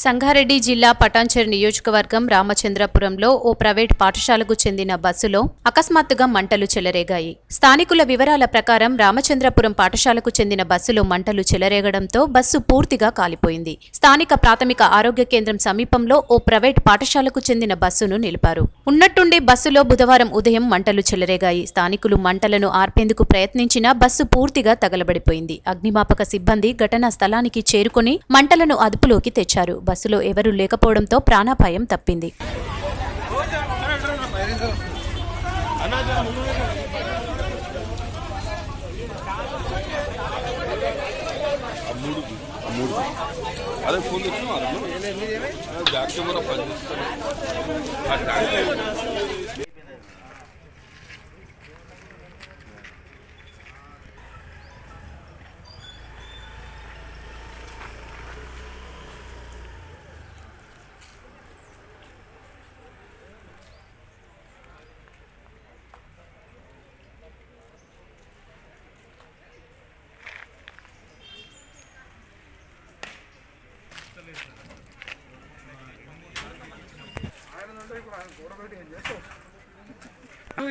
సంగారెడ్డి జిల్లా పటాన్చెరు నియోజకవర్గం రామచంద్రపురంలో ఓ ప్రైవేట్ పాఠశాలకు చెందిన బస్సులో అకస్మాత్తుగా మంటలు చెలరేగాయి. స్థానికుల వివరాల ప్రకారం రామచంద్రపురం పాఠశాలకు చెందిన బస్సులో మంటలు చెలరేగడంతో బస్సు పూర్తిగా కాలిపోయింది. స్థానిక ప్రాథమిక ఆరోగ్య కేంద్రం సమీపంలో ఓ ప్రైవేట్ పాఠశాలకు చెందిన బస్సును నిలిపారు. ఉన్నట్టుండి బస్సులో బుధవారం ఉదయం మంటలు చెలరేగాయి. స్థానికులు మంటలను ఆర్పేందుకు ప్రయత్నించినా బస్సు పూర్తిగా తగలబడిపోయింది. అగ్నిమాపక సిబ్బంది ఘటనా స్థలానికి చేరుకుని మంటలను అదుపులోకి తెచ్చారు. బస్సులో ఎవరూ లేకపోవడంతో ప్రాణాపాయం తప్పింది. అదే ఫోన్ తెచ్చిన బ్యాక్ కెమెరా పనిచేస్తుంది ఆ ట్యాంక్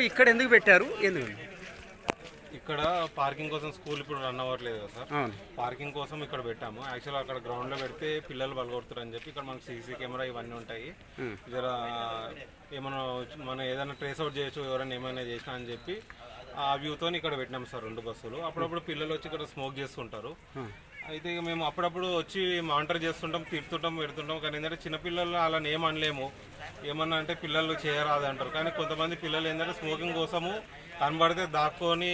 ఇక్కడ ఎందుకు పెట్టారు? ఎందుకు? ఇక్కడ పార్కింగ్ కోసం స్కూల్ ఇప్పుడు రన్ అవ్వట్లేదు కదా సార్. పార్కింగ్ కోసం ఇక్కడ పెట్టాము. యాక్చువల్ అక్కడ గ్రౌండ్లో పెడితే పిల్లలు బలగొడతారు అని చెప్పి ఇక్కడ మనకి సీసీ కెమెరా ఇవన్నీ ఉంటాయి. జర ఏమైనా మనం ఏదైనా ట్రేస్ అవుట్ చేయొచ్చు ఎవరైనా ఏమైనా చేసినా అని చెప్పి ఆ వ్యూతో ఇక్కడ పెట్టినాం సార్ రెండు బస్సులు. అప్పుడప్పుడు పిల్లలు వచ్చి ఇక్కడ స్మోక్ చేస్తుంటారు. అయితే మేము అప్పుడప్పుడు వచ్చి మానిటర్ చేస్తుంటాం తిడుతుంటాం పెడుతుంటాం. కానీ ఏంటంటే చిన్నపిల్లలు అలా ఏం అనలేము. ఏమన్నా అంటే పిల్లలు చేయరాదు అంటారు కానీ కొంతమంది పిల్లలు ఏంటంటే స్మోకింగ్ కోసము కనబడితే దాక్కొని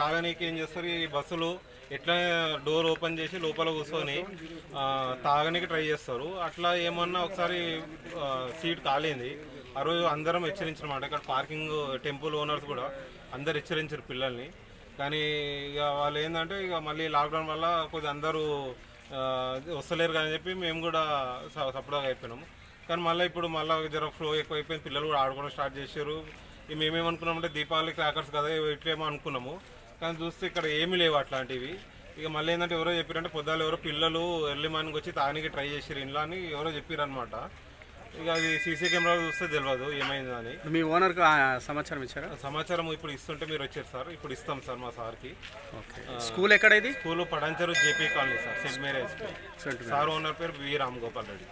తాగనీకి ఏం చేస్తారు? ఈ బస్సులు ఎట్లా డోర్ ఓపెన్ చేసి లోపల కూర్చొని తాగనీకి ట్రై చేస్తారు. అట్లా ఏమన్నా ఒకసారి సీట్ కాలింది. ఆ రోజు అందరం హెచ్చరించనమాట. ఇక్కడ పార్కింగ్ టెంపుల్ ఓనర్స్ కూడా అందరు హెచ్చరించారు పిల్లల్ని. కానీ ఇక వాళ్ళు ఏంటంటే ఇక మళ్ళీ లాక్డౌన్ వల్ల కొద్దిగా అందరూ వస్తలేరు కానీ చెప్పి మేము కూడా సపడాగా అయిపోయినాము. కానీ మళ్ళీ ఇప్పుడు మళ్ళీ జర ఫ్లో ఎక్కువ అయిపోయింది పిల్లలు కూడా ఆడుకోవడం స్టార్ట్ చేశారు. మేమేమనుకున్నామంటే దీపావళి క్రాకర్స్ కదా ఇట్లేమో అనుకున్నాము. కానీ చూస్తే ఇక్కడ ఏమీ లేవు అట్లాంటివి. ఇక మళ్ళీ ఏంటంటే ఎవరో చెప్పారంటే పొద్దులు ఎవరో పిల్లలు ఎర్లీ మార్నింగ్ వచ్చి తాగనికి ట్రై చేసారు ఇంట్లో అని ఎవరో చెప్పారు అనమాట ఇక అది సీసీ కెమెరా చూస్తే తెలియదు ఏమైందో అని. మీ ఓనర్కు ఆ సమాచారం ఇచ్చారా? సమాచారం ఇప్పుడు ఇస్తుంటే మీరు వచ్చారు సార్ ఇప్పుడు ఇస్తాం సార్ మా సార్కి. ఓకే. స్కూల్ ఎక్కడ ఇది school పడంచరు JP colony sir saint Mary high school. Sir owner పేరు వి రామ్ గోపాల్ రెడ్డి.